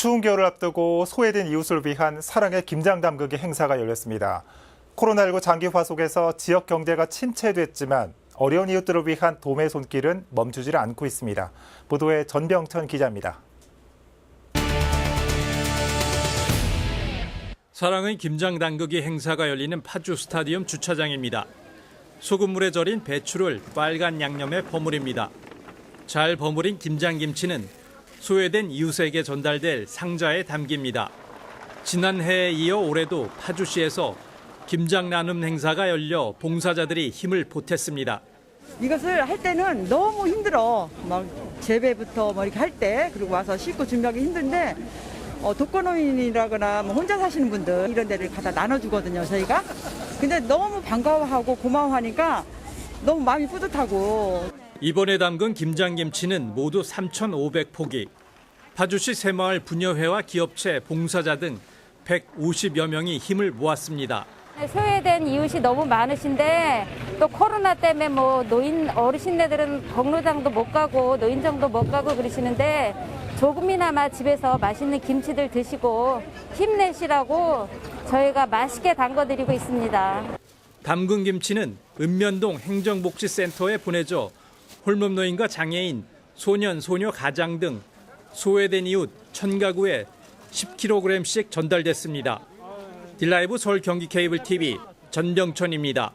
추운 겨울을 앞두고 소외된 이웃을 위한 사랑의 김장 담그기 행사가 열렸습니다. 코로나19 장기화 속에서 지역 경제가 침체됐지만 어려운 이웃들을 위한 도움의 손길은 멈추질 않고 있습니다. 보도에 전병천 기자입니다. 사랑의 김장 담그기 행사가 열리는 파주 스타디움 주차장입니다. 소금물에 절인 배추를 빨간 양념에 버무립니다. 잘 버무린 김장김치는 소외된 이웃에게 전달될 상자에 담깁니다. 지난해에 이어 올해도 파주시에서 김장 나눔 행사가 열려 봉사자들이 힘을 보탰습니다. 이것을 할 때는 너무 힘들어. 막 재배부터 뭐 이렇게 할 때, 그리고 와서 씻고 준비하기 힘든데, 어, 독거노인이라거나 뭐 혼자 사시는 분들 이런 데를 갖다 나눠주거든요, 저희가. 근데 너무 반가워하고 고마워하니까 너무 마음이 뿌듯하고 이번에 담근 김장김치는 모두 3,500포기. 파주시 새마을 분여회와 기업체, 봉사자 등 150여 명이 힘을 모았습니다. 소외된 이웃이 너무 많으신데 또 코로나 때문에 뭐 노인 어르신네들은 경로장도 못 가고 노인정도 못 가고 그러시는데 조금이나마 집에서 맛있는 김치들 드시고 힘내시라고 저희가 맛있게 담궈드리고 있습니다. 담근 김치는 읍면동 행정복지센터에 보내져 홀몸노인과 장애인, 소년, 소녀, 가장 등 소외된 이웃 천가구에 10kg씩 전달됐습니다. 딜라이브 서울 경기 케이블 TV 전병천입니다.